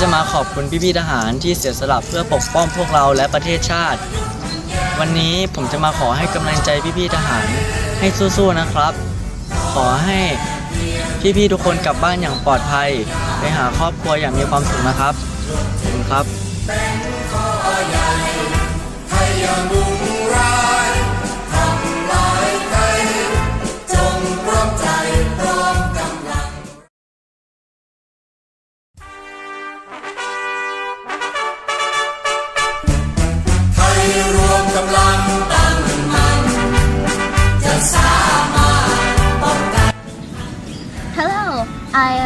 จะมาขอบคุณพี่ๆทหารที่เสียสละเพื่อปกป้องพวกเราและประเทศชาติ วันนี้ผมจะมาขอให้กำลังใจพี่ๆทหารให้สู้ๆนะครับ ขอให้พี่ๆทุกคนกลับบ้านอย่างปลอดภัย ไปหาครอบครัวอย่างมีความสุขนะครับขอบคุณครับ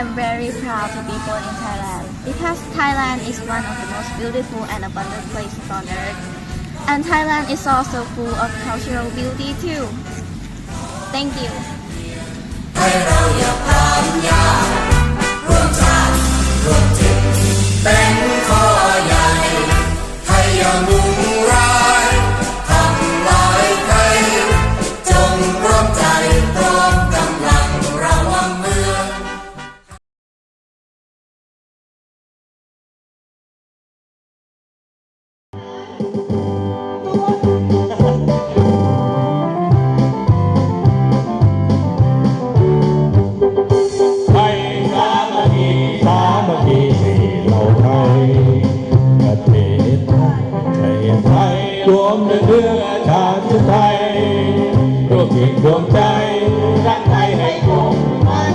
am very proud to be born in Thailand because Thailand is one of the most beautiful and abundant places on earth. And Thailand is also full of cultural beauty too. Thank you. จิตดวงใจรักไทยให้คงมั่น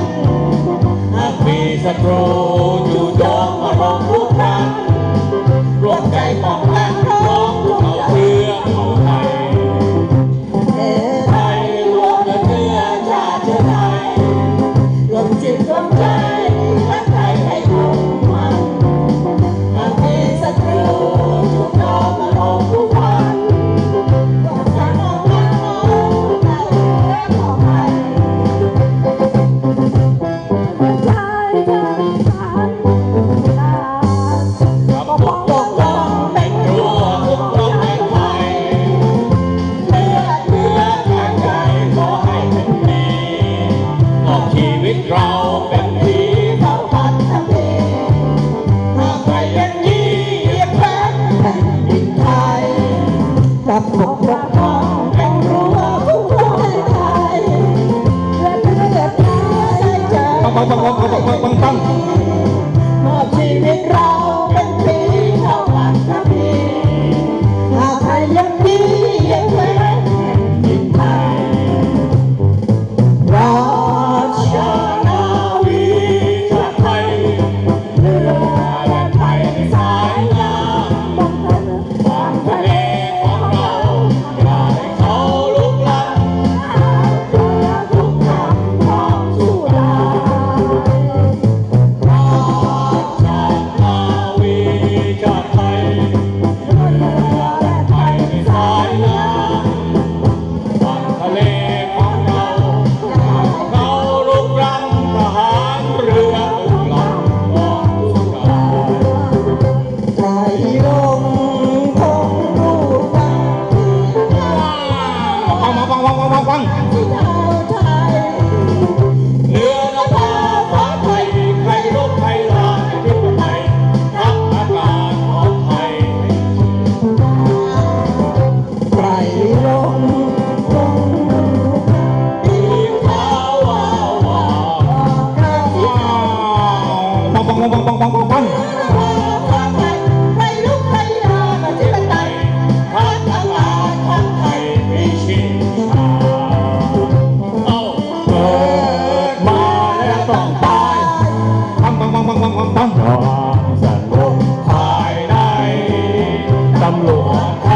หากมีศัตรูจู่โจมมาลงทุกครั้งรวมใจป้องกันร้องเอาเพื่อเอาไทยไทยรวมเพื่อชาติไทยรวมจิตรวมใจ 光光 i'm Lord.